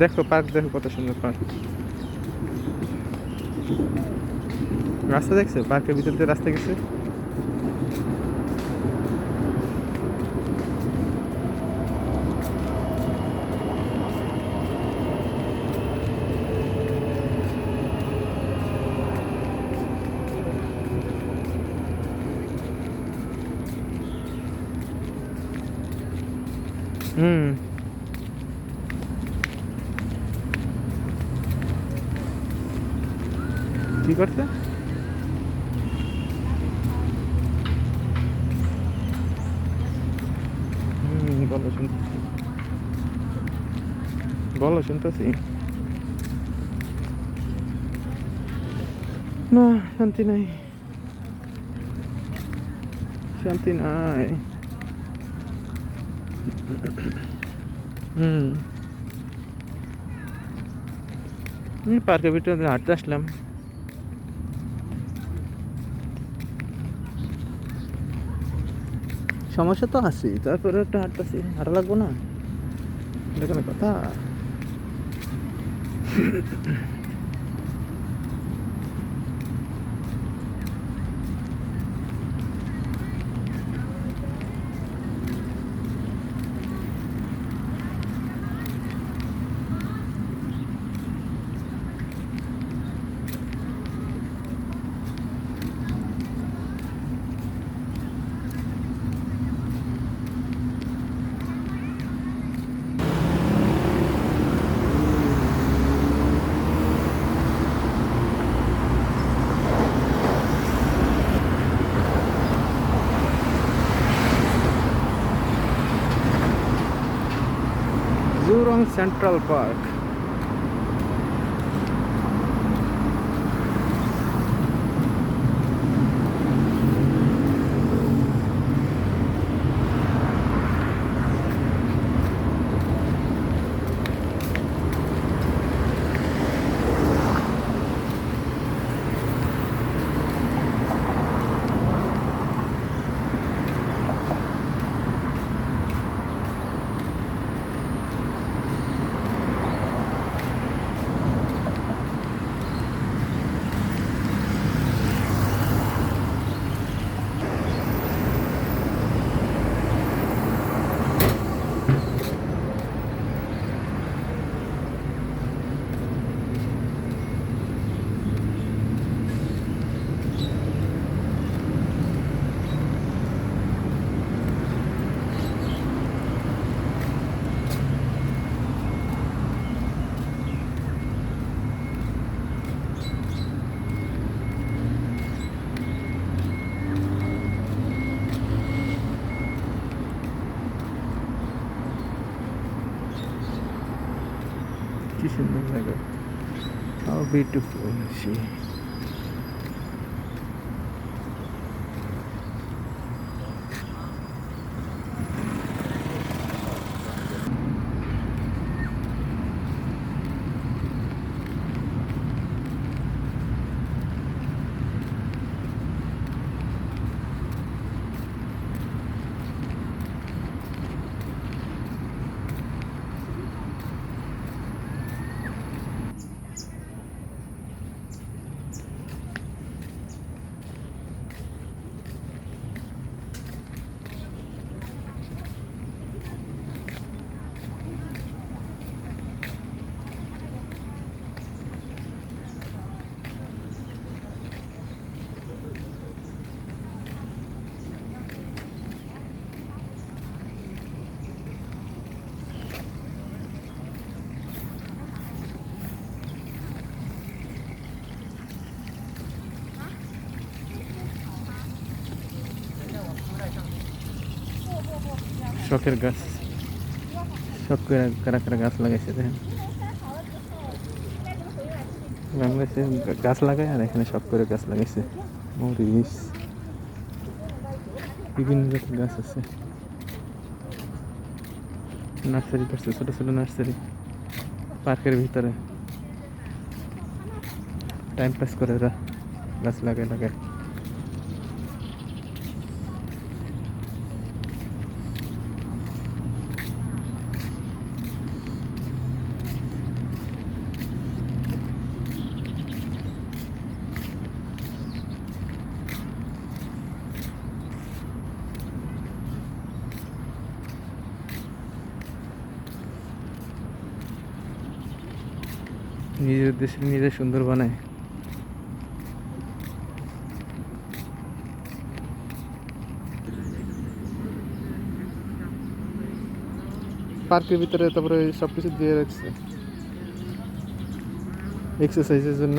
দেখো পার্ক দেখো কত সুন্দর পার্ক। রাস্তা দেখছ? পার্কের ভিতর দিয়ে রাস্তা গেছে? হুম। কি করতে? বলো শুনতেছি। বলো শুনতেছি। না, শান্তি নাই। শান্তি নাই। হুম। পার্কের ভিতরে হাঁটতে আসলাম। সমস্যা তো আছে তারপরে একটা হাঁটতেছি। হাঁটা লাগবো না? এটা কোনো কথা? Central Park. This is Nagav. How beautiful she is. শখের গাছ। শখ করে কারা কারা গাছ লাগাইছে দেখেন। বাংলাদেশে গাছ লাগায় আর এখানে শখ করে গাছ লাগাইছে। মরিচ বিভিন্ন রকম গাছ আছে। নার্সারি করছে, ছোট ছোট নার্সারি। পার্কের ভিতরে। টাইম পাস করে ওরা গাছ লাগায় লাগায়। নিজের দেশে নিজে সুন্দর বানায়। পার্কের ভিতরে তারপরে সব কিছু দিয়ে রাখছে। এক্সারসাইজের জন্য।